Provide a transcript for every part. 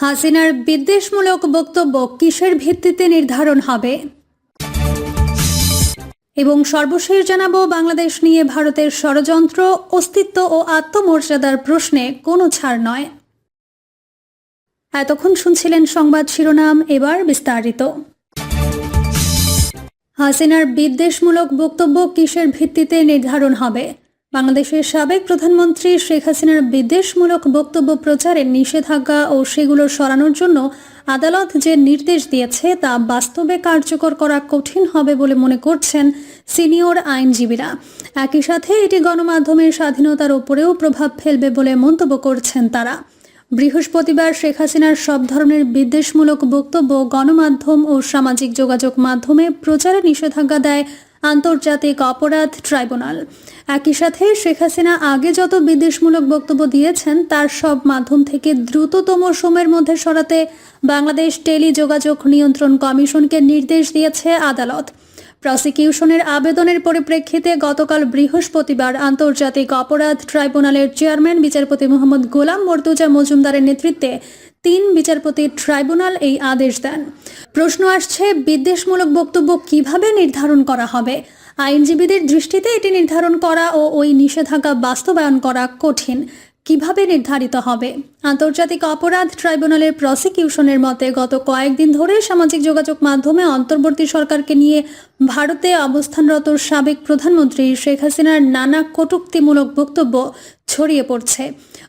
হাসিনার বিদ্বেষমূলক বক্তব্য কিসের ভিত্তিতে নির্ধারণ হবে? এবং সর্বশেষ জানাব, বাংলাদেশ নিয়ে ভারতের ষড়যন্ত্র, অস্তিত্ব ও আত্মমর্যাদার প্রশ্নে কোনো ছাড় নয়। এতক্ষণ শুনছিলেন সংবাদ শিরোনাম, এবার বিস্তারিত। হাসিনার বিদ্বেষমূলক বক্তব্য কিসের ভিত্তিতে নির্ধারণ হবে? বাংলাদেশের সাবেক প্রধানমন্ত্রী শেখ হাসিনার বিদ্বেষমূলক বক্তব্য প্রচারে নিষেধাজ্ঞা ও সেগুলো সরানোর জন্য আদালত যে নির্দেশ দিয়েছে তা বাস্তবে কার্যকর করা কঠিন হবে বলে মনে করছেন সিনিয়র আইনজীবীরা। একই সাথে এটি গণমাধ্যমের স্বাধীনতার উপরেও প্রভাব ফেলবে বলে মন্তব্য করছেন তারা। বৃহস্পতিবার শেখ হাসিনার সব ধরনের বিদ্বেষমূলক বক্তব্য গণমাধ্যম ও সামাজিক যোগাযোগ মাধ্যমে প্রচারে নিষেধাজ্ঞা দেয় আন্তর্জাতিক অপরাধ ট্রাইব্যুনাল। একই সাথে শেখ হাসিনা আগে যত বিদেশমূলক বক্তব্য দিয়েছেন, তার সব মাধ্যম থেকে দ্রুততম সময়ের মধ্যে সরাতে বাংলাদেশ টেলিযোগাযোগ নিয়ন্ত্রণ কমিশনকে নির্দেশ দিয়েছে আদালত। প্রসিকিউশনের আবেদনের পরিপ্রেক্ষিতে গতকাল বৃহস্পতিবার আন্তর্জাতিক অপরাধ ট্রাইব্যুনালের চেয়ারম্যান বিচারপতি মোহাম্মদ গোলাম মর্তুজা মজুমদারের নেতৃত্বে তিন বিচারপতি ট্রাইব্যুনাল এই আদেশ দেন। প্রশ্ন আসছে, বিদ্বেষমূলক বক্তব্য কীভাবে নির্ধারণ করা হবে? আইনজীবীদের দৃষ্টিতে এটি নির্ধারণ করা ও ওই নিষেধাজ্ঞা বাস্তবায়ন করা কঠিন। কীভাবে নির্ধারিত হবে? আন্তর্জাতিক অপরাধ ট্রাইব্যুনালের প্রসিকিউশনের মতে, গত কয়েকদিন ধরে সামাজিক যোগাযোগ মাধ্যমে অন্তর্বর্তী সরকারকে নিয়ে ভারতে অবস্থানরত সাবেক প্রধানমন্ত্রী শেখ হাসিনার নানা কটুক্তিমূলক বক্তব্য ছড়িয়ে পড়ছে।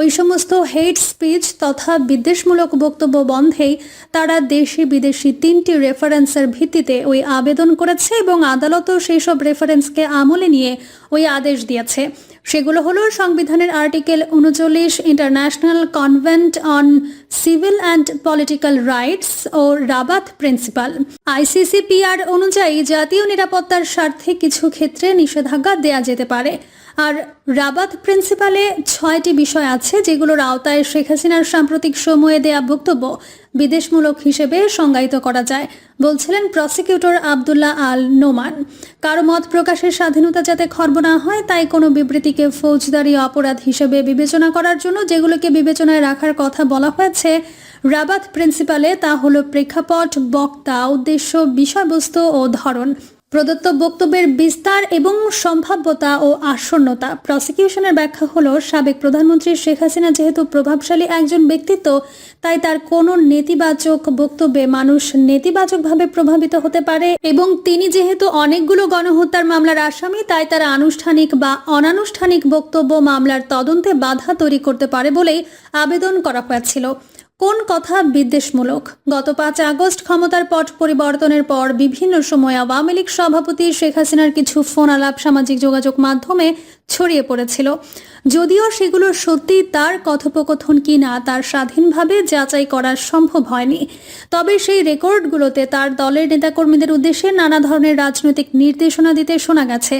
ওই সমস্ত হেট স্পিচ তথা বিদ্বেষমূলক বক্তব্য বন্ধেই তারা দেশি বিদেশি তিনটি রেফারেন্সের ভিত্তিতে ওই আবেদন করেছে এবং আদালতও সেই সব রেফারেন্সকে আমলে নিয়ে ওই আদেশ দিয়েছে। সেগুলো হলো সংবিধানের আর্টিকেল উনচল্লিশ, international convent on civil and political rights O Rabat principal. ICCPR অনুযায়ী জাতীয় নিরাপত্তার স্বার্থে কিছু ক্ষেত্রে নিষেধাজ্ঞা দেয়া যেতে পারে। আর রাবাত প্রিন্সিপালে ছয়টি বিষয় আছে যেগুলোর আওতায় শেখ হাসিনার সাম্প্রতিক সময়ে দেয়া বক্তব্য বিদেশমূলক হিসেবে সংজ্ঞায়িত করা যায়। বলছিলেন প্রসিকিউটর আবদুল্লাহ আল নোমান, কারও মত প্রকাশের স্বাধীনতা যাতে খর্ব না হয়, তাই কোনো বিবৃতিকে ফৌজদারি অপরাধ হিসেবে বিবেচনা করার জন্য যেগুলোকে বিবেচনায় রাখার কথা বলা হয়েছে রাবাত প্রিন্সিপালে তা হলো প্রেক্ষাপট, বক্তা, উদ্দেশ্য, বিষয়বস্তু ও ধরন। প্রদত্ত বক্তব্যের বিস্তার এবং সম্ভাব্যতা ও আসন্নতা। প্রসিকিউশনের ব্যাখ্যা হলো, সাবেক প্রধানমন্ত্রী শেখ হাসিনা যেহেতু প্রভাবশালী একজন ব্যক্তিত্ব, তাই তার কোনো নেতিবাচক বক্তব্যে মানুষ নেতিবাচকভাবে প্রভাবিত হতে পারে এবং তিনি যেহেতু অনেকগুলো গণহত্যার মামলার আসামি, তাই তার আনুষ্ঠানিক বা অনানুষ্ঠানিক বক্তব্য মামলার তদন্তে বাধা তৈরি করতে পারে বলেই আবেদন করা হয়েছিল। কোন কথা বিদ্বেষমূলক? গত পাঁচ আগস্ট ক্ষমতার পট পরিবর্তনের পর বিভিন্ন সময় আওয়ামী লীগ সভাপতি শেখ হাসিনার কিছু ফোন আলাপ সামাজিক যোগাযোগ মাধ্যমে ছড়িয়ে পড়েছিল। যদিও সেগুলো সত্যি তার কথোপকথন কি না, তার স্বাধীনভাবে যাচাই করা সম্ভব হয়নি। তবে সেই রেকর্ডগুলোতে তার দলের নেতাকর্মীদের উদ্দেশ্যে নানা ধরনের রাজনৈতিক নির্দেশনা দিতে শোনা গেছে।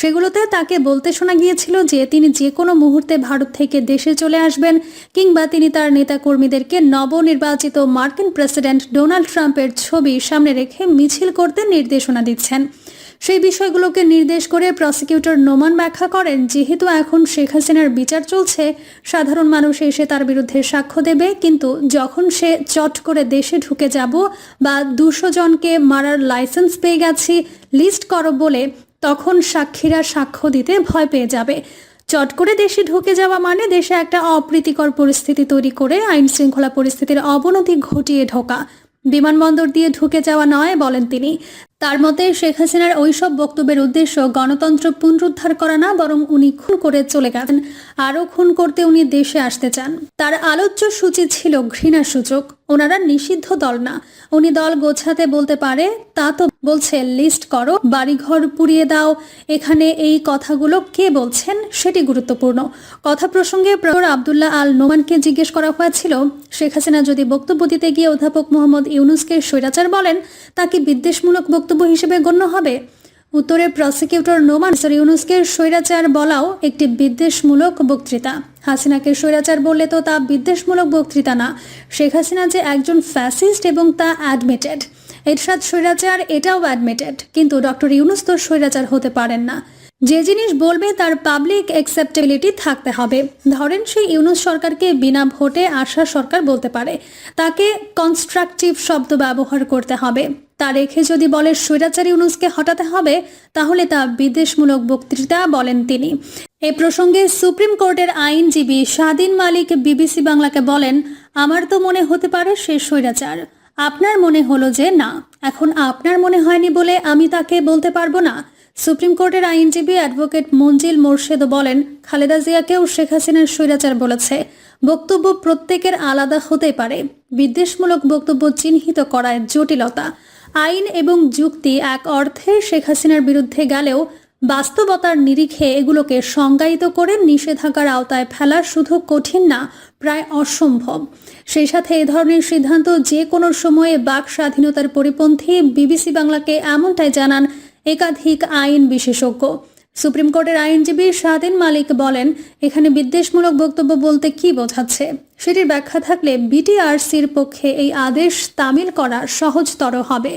সেগুলোতে তাকে বলতে শোনা গিয়েছিল যে তিনি যে কোনো মুহূর্তে ভারত থেকে দেশে চলে আসবেন কিংবা তিনি তার নেতাকর্মীদেরকে নবনির্বাচিত মার্কিন প্রেসিডেন্ট ডোনাল্ড ট্রাম্পের ছবি সামনে রেখে মিছিল করতে নির্দেশনা দিচ্ছেন। সেই বিষয়গুলোকে নির্দেশ করে প্রসিকিউটর নোমান ব্যাখ্যা করেন, যেহেতু এখন শেখ হাসিনার বিচার চলছে, সাধারণ মানুষ এসে তার বিরুদ্ধে সাক্ষ্য দেবে, কিন্তু যখন সে চট করে দেশে ঢুকে যাব বা দুশো জনকে মারার লাইসেন্স পেয়ে গেছি, লিস্ট করো বলে তখন সাক্ষীরা সাক্ষ্য দিতে ভয় পেয়ে যাবে। চট করে দেশে ঢুকে যাওয়া মানে দেশে একটা অপ্রীতিকর পরিস্থিতি তৈরি করে আইন শৃঙ্খলা পরিস্থিতির অবনতি ঘটিয়ে ঢোকা। বিমানবন্দর দিয়ে ঢুকে যাওয়া নয় বলেন তিনি। তার মতে শেখ হাসিনার ওইসব বক্তব্যের উদ্দেশ্য গণতন্ত্র পুনরুদ্ধার করা না, বরং উনি খুন করে চলে গেছেন। আরও খুন করতে উনি দেশে আসতে চান। তার আলোচ্য সূচি ছিল ঘৃণা সূচক ওনারা নিষিদ্ধ দল না। উনি দল গোছাতে বলতে পারে, তা তো বলছে, লিস্ট করো, বাড়িঘর পুড়িয়ে দাও। এখানে এই কথাগুলো কে বলছেন সেটি গুরুত্বপূর্ণ। কথা প্রসঙ্গে প্রফেসর আবদুল্লাহ আল নোমানকে জিজ্ঞেস করা হয়েছিল, শেখ হাসিনা যদি বক্তব্য দিতে গিয়ে অধ্যাপক মোহাম্মদ ইউনুসকে স্বৈরাচার বলেন, তা কি বিদ্বেষমূলক বক্তব্য হিসেবে গণ্য হবে? উত্তরে, প্রসিকিউটর নোমান স্যার ইউনুসকে স্বৈরাচার বলাও একটি বিদ্বেষমূলক বক্তৃতা। হাসিনাকে স্বৈরাচার বললে তো তা বিদ্বেষমূলক বক্তৃতা না। শেখ হাসিনা যে একজন ফ্যাসিস্ট এবং তা অ্যাডমিটেড। এরশাদ স্বৈরাচার এটাও অ্যাডমিটেড কিন্তু ডক্টর ইউনুস তো স্বৈরাচার হতে পারেন না। যে জিনিস বলবে তার পাবলিক অ্যাকসেপ্টেবিলিটি থাকতে হবে। ধরেন সেই ইউনুস সরকারকে বিনা ভোটে আসা সরকার বলতে পারে। তাকে কনস্ট্রাকটিভ শব্দ ব্যবহার করতে হবে। তা রেখে যদি বলে স্বৈরাচারী ইউনুসকে হটাতে হবে, তাহলে তা বিদেশমূলক বক্তৃতা বলেন তিনি। এ প্রসঙ্গে সুপ্রিম কোর্টের আইনজীবী স্বাধীন মালিক বিবিসি বাংলাকে বলেন, আমার তো মনে হতে পারে সে স্বৈরাচার। আপনার মনে হলো যে না, এখন আপনার মনে হয়নি বলে আমি তাকে বলতে পারব না। সুপ্রিম কোর্টের আইনজীবী অ্যাডভোকেট মঞ্জিল মোর্শেদ বলেন, খালেদা জিয়াকেও শেখ হাসিনার স্বৈরাচার বলেছে। বক্তব্য প্রত্যেকের আলাদা হতে পারে। বিদ্বেষমূলক বক্তব্য চিহ্নিত করায় জটিলতা। আইন এবং যুক্তি এক অর্থে শেখ হাসিনার বিরুদ্ধে গেলেও বাস্তবতার নিরিখে এগুলোকে সংজ্ঞায়িত করে নিষেধাজ্ঞার আওতায় ফেলা শুধু কঠিন না, প্রায় অসম্ভব। সেই সাথে এ ধরনের সিদ্ধান্ত যে কোনো সময়ে বাক স্বাধীনতার পরিপন্থী বিবিসি বাংলাকে এমনটাই জানান একাধিক আইন বিশেষজ্ঞ। সুপ্রিম কোর্টের আইনজীবী স্বাধীন মালিক বলেন, এখানে বিদ্বেষমূলক বক্তব্য বলতে কি বোঝাচ্ছে? সেটির ব্যাখ্যা থাকলে বিটিআরসির পক্ষে এই আদেশ তামিল করা সহজতর হবে।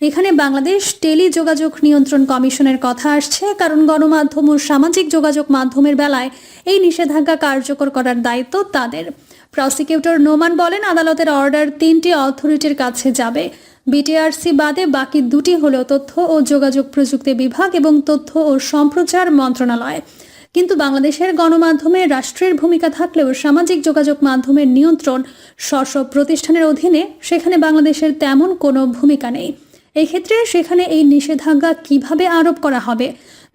এখানে বাংলাদেশ টেলি যোগাযোগ নিয়ন্ত্রণ কমিশনের কথা আসছে, কারণ গণমাধ্যম ও সামাজিক যোগাযোগ মাধ্যমের বেলায় এই নিষেধাজ্ঞা কার্যকর করার দায়িত্ব তাদের। প্রসিকিউটর নোমান বলেন, আদালতের অর্ডার তিনটি অথরিটির কাছে যাবে। বিটিআরসি বাদে বাকি দুটি হলো তথ্য ও যোগাযোগ প্রযুক্তি বিভাগ এবং তথ্য ও সম্প্রচার মন্ত্রণালয়। কিন্তু বাংলাদেশের গণমাধ্যমে রাষ্ট্রের ভূমিকা থাকলেও সামাজিক যোগাযোগ মাধ্যমের নিয়ন্ত্রণ স্ব প্রতিষ্ঠানের অধীনে, সেখানে বাংলাদেশের তেমন কোনো ভূমিকা নেই। এক্ষেত্রে সেখানে এই নিষেধাজ্ঞা কীভাবে আরোপ করা হবে?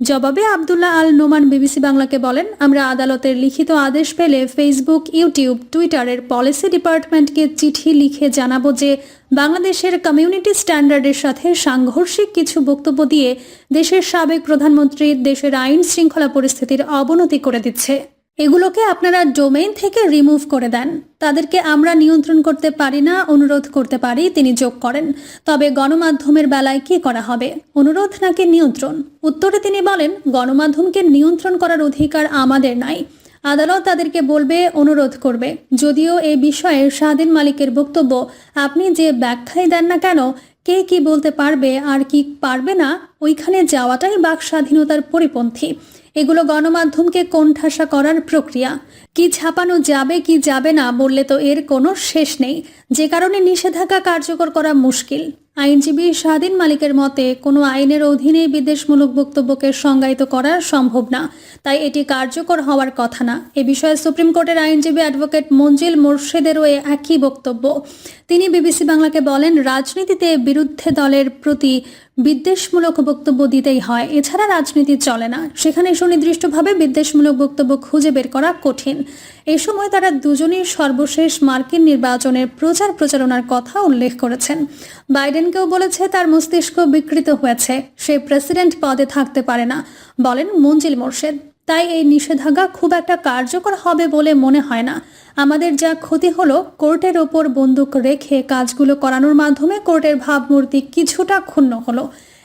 জবাবে আবদুল্লাহ আল নোমান বিবিসি বাংলাকে বলেন, আমরা আদালতের লিখিত আদেশ পেলে ফেসবুক, ইউটিউব, টুইটারের পলিসি ডিপার্টমেন্টকে চিঠি লিখে জানাব যে বাংলাদেশের কমিউনিটি স্ট্যান্ডার্ডের সাথে সাংঘর্ষিক কিছু বক্তব্য দিয়ে দেশের সাবেক প্রধানমন্ত্রী দেশের আইন শৃঙ্খলা পরিস্থিতির অবনতি করে দিচ্ছে। এগুলোকে আপনারা ডোমেইন থেকে রিমুভ করে দেন। তাদেরকে আমরা নিয়ন্ত্রণ করতে পারি না, অনুরোধ করতে পারি, তিনি যোগ করেন। তবে গণমাধ্যমের বেলায় কি করা হবে? অনুরোধ নাকি নিয়ন্ত্রণ? উত্তরে তিনি বলেন, গণমাধ্যমকে নিয়ন্ত্রণ করার অধিকার আমাদের নাই। আদালত তাদেরকে বলবে, অনুরোধ করবে। যদিও এ বিষয়ে স্বাধীন মালিকের বক্তব্য, আপনি যে ব্যাখ্যাই দেন না কেন, কে কি বলতে পারবে আর কি পারবে না, ওইখানে যাওয়াটাই বাক স্বাধীনতার পরিপন্থী। এগুলো গণমাধ্যমকে কোণঠাসা করার প্রক্রিয়া। কি ছাপানো যাবে, কি যাবে না বললে তো এর কোনো শেষ নেই। যে কারণে নিষেধাজ্ঞা কার্যকর করা মুশকিল। আইনজীবী স্বাধীন মালিকের মতে, কোনো আইনের অধীনে বিদেশমূলক বক্তব্যকে সংজ্ঞায়িত করা সম্ভব না। তাই এটি কার্যকর হওয়ার কথা না। এ বিষয়ে সুপ্রিম কোর্টের আইনজীবী অ্যাডভোকেট মঞ্জিল মোর্শেদেরও একই বক্তব্য। তিনি বিবিসি বাংলাকে বলেন, রাজনীতিতে বিরুদ্ধে দলের প্রতি বিদ্বেষমূলক বক্তব্য দিতেই হয়, এছাড়া রাজনীতি চলে না। সেখানে সুনির্দিষ্টভাবে বিদ্বেষমূলক বক্তব্য খুঁজে বের করা কঠিন। এ সময় তারা দুজনেই সর্বশেষ মার্কিন নির্বাচনের প্রচার প্রচারণার কথা উল্লেখ করেছেন। বাইডেনকেও বলেছে, তার মস্তিষ্ক বিকৃত হয়েছে। সে প্রেসিডেন্ট পদে থাকতে পারে না, বলেন মঞ্জিল মোর্শেদ। তাই এই নিষেধাজ্ঞা খুব একটা কার্যকর হবে বলে মনে হয় না। আমাদের যা ক্ষতি হলো, কোর্টের ওপর বন্দুক রেখে কাজগুলো করানোর মাধ্যমে কোর্টের ভাবমূর্তি কিছুটা ক্ষুণ্ণ হলো।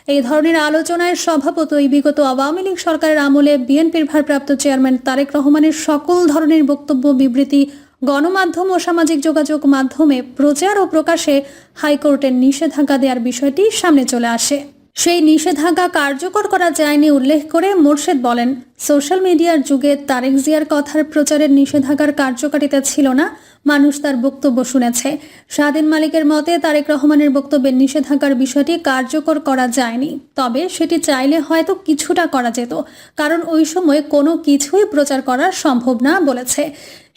এই ধরনের আলোচনায় স্বভাবতই বিগত আওয়ামী লীগ সরকারের আমলে বিএনপির ভারপ্রাপ্ত চেয়ারম্যান তারেক রহমানের সকল ধরনের বক্তব্য, বিবৃতি, গণমাধ্যম ও সামাজিক যোগাযোগ মাধ্যমে প্রচার ও প্রকাশে হাইকোর্টের নিষেধাজ্ঞা দেওয়ার বিষয়টি সামনে চলে আসে। সেই নিষেধাজ্ঞা কার্যকর করা যায়নি উল্লেখ করে মোর্শেদ বলেন, সোশ্যাল মিডিয়ার যুগে তারেক জিয়ার কথার প্রচারের নিষেধাজ্ঞার কার্যকারিতা ছিল না, মানুষ তার বক্তব্য শুনেছে। স্বাধীন মালিকের মতে তারেক রহমানের বক্তব্যের নিষেধাজ্ঞার বিষয়টি কার্যকর করা যায়নি, তবে সেটি চাইলে হয়তো কিছুটা করা যেত, কারণ ওই সময় কোনো কিছুই প্রচার করা সম্ভব না বলেছে।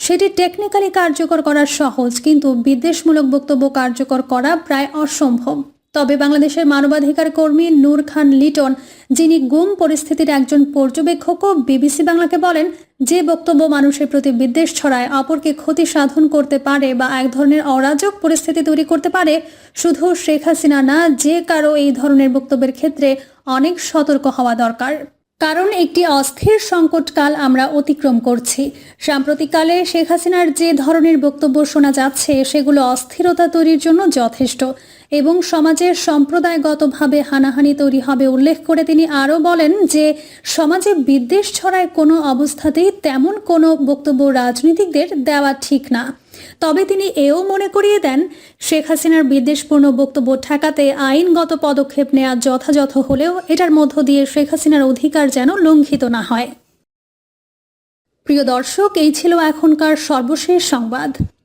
সেটি টেকনিক্যালি কার্যকর করা সহজ, কিন্তু বিদ্বেষমূলক বক্তব্য কার্যকর করা প্রায় অসম্ভব। তবে বাংলাদেশের মানবাধিকার কর্মী নূর খান লিটন, যিনি গুম পরিস্থিতির একজন পর্যবেক্ষকও বিবিসি বাংলাকে বলেন, যে বক্তব্য মানুষের প্রতি বিদ্বেষ ছড়ায়, অপরকে ক্ষতি সাধন করতে পারে বা এক ধরনের অরাজক পরিস্থিতি তৈরি করতে পারে, শুধু শেখ হাসিনা না, যে কারও এই ধরনের বক্তব্যের ক্ষেত্রে অনেক সতর্ক হওয়া দরকার। কারণ একটি অস্থির সংকটকাল আমরা অতিক্রম করছি। সাম্প্রতিককালে শেখ হাসিনার যে ধরনের বক্তব্য শোনা যাচ্ছে, সেগুলো অস্থিরতা তৈরির জন্য যথেষ্ট। এবং সমাজের সম্প্রদায়গতভাবে হানাহানি তৈরি হবে উল্লেখ করে তিনি আরও বলেন যে সমাজে বিদ্বেষ ছড়ায় কোনো অবস্থাতেই তেমন কোনো বক্তব্য রাজনীতিকদের দেওয়া ঠিক না। তবে তিনি এও মনে করিয়ে দেন, শেখ হাসিনার বিদ্বেষপূর্ণ বক্তব্য ঠেকাতে আইনগত পদক্ষেপ নেওয়া যথাযথ হলেও এটার মধ্য দিয়ে শেখ হাসিনার অধিকার যেন লঙ্ঘিত না হয়। প্রিয় দর্শক, এই ছিল এখনকার সর্বশেষ সংবাদ।